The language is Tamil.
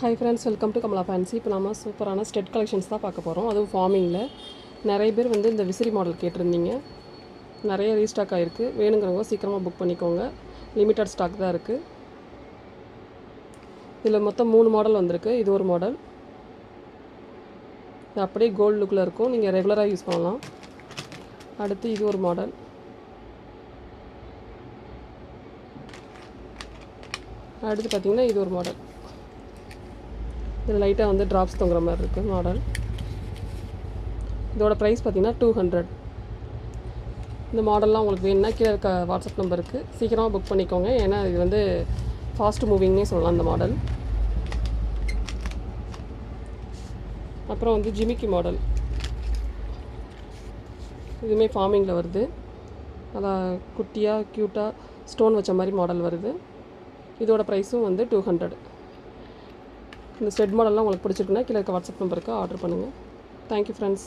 Hi friends welcome to Kamala fancy இப்போ நம்ம சூப்பரான ஸ்டெட் கலெக்ஷன்ஸ் தான் பார்க்க போகிறோம் அதுவும் ஃபார்மிங்கில் நிறைய பேர் வந்து இந்த விசிறி மாடல் கேட்டிருந்தீங்க. நிறைய ரீஸ்டாக் ஆகிருக்கு வேணுங்கிறவங்க சீக்கிரமாக புக் பண்ணிக்கோங்க. லிமிட்டட் ஸ்டாக் தான் இருக்குது இதில் மொத்தம் மூணு மாடல் வந்திருக்கு. இது ஒரு மாடல் இது அப்படியே கோல்டு லுக்கில் இருக்கும். நீங்கள் ரெகுலராக யூஸ் பண்ணலாம். அடுத்து இது ஒரு மாடல் அடுத்து பார்த்தீங்கன்னா இது ஒரு மாடல் இது லைட்டாக வந்து ட்ராப்ஸ் தொங்குற மாதிரி இருக்குது மாடல் இதோட ப்ரைஸ் பார்த்தீங்கன்னா டூ ஹண்ட்ரட் இந்த மாடல்லாம் உங்களுக்கு வேணும்னா கீழே இருக்க வாட்ஸ்அப் நம்பருக்கு சீக்கிரமாக புக் பண்ணிக்கோங்க. ஏன்னா இது வந்து ஃபாஸ்ட் மூவிங்னே சொல்லலாம் இந்த மாடல் அப்புறம் வந்து ஜிமிக்கி மாடல் இதுவுமே ஃபார்மிங்கில் வருது. அதான் குட்டியாக க்யூட்டாக ஸ்டோன் வச்ச மாதிரி மாடல் வருது. இதோட ப்ரைஸும் வந்து டூ ஹண்ட்ரட் இந்த ஸ்டெட் மாடல்லாம் உங்களுக்கு பிடிச்சிருக்குன்னா கீழே இருக்க வாட்ஸ்அப் நம்பருக்கு ஆர்டர் பண்ணுங்கள் தேங்க்யூ ஃப்ரெண்ட்ஸ்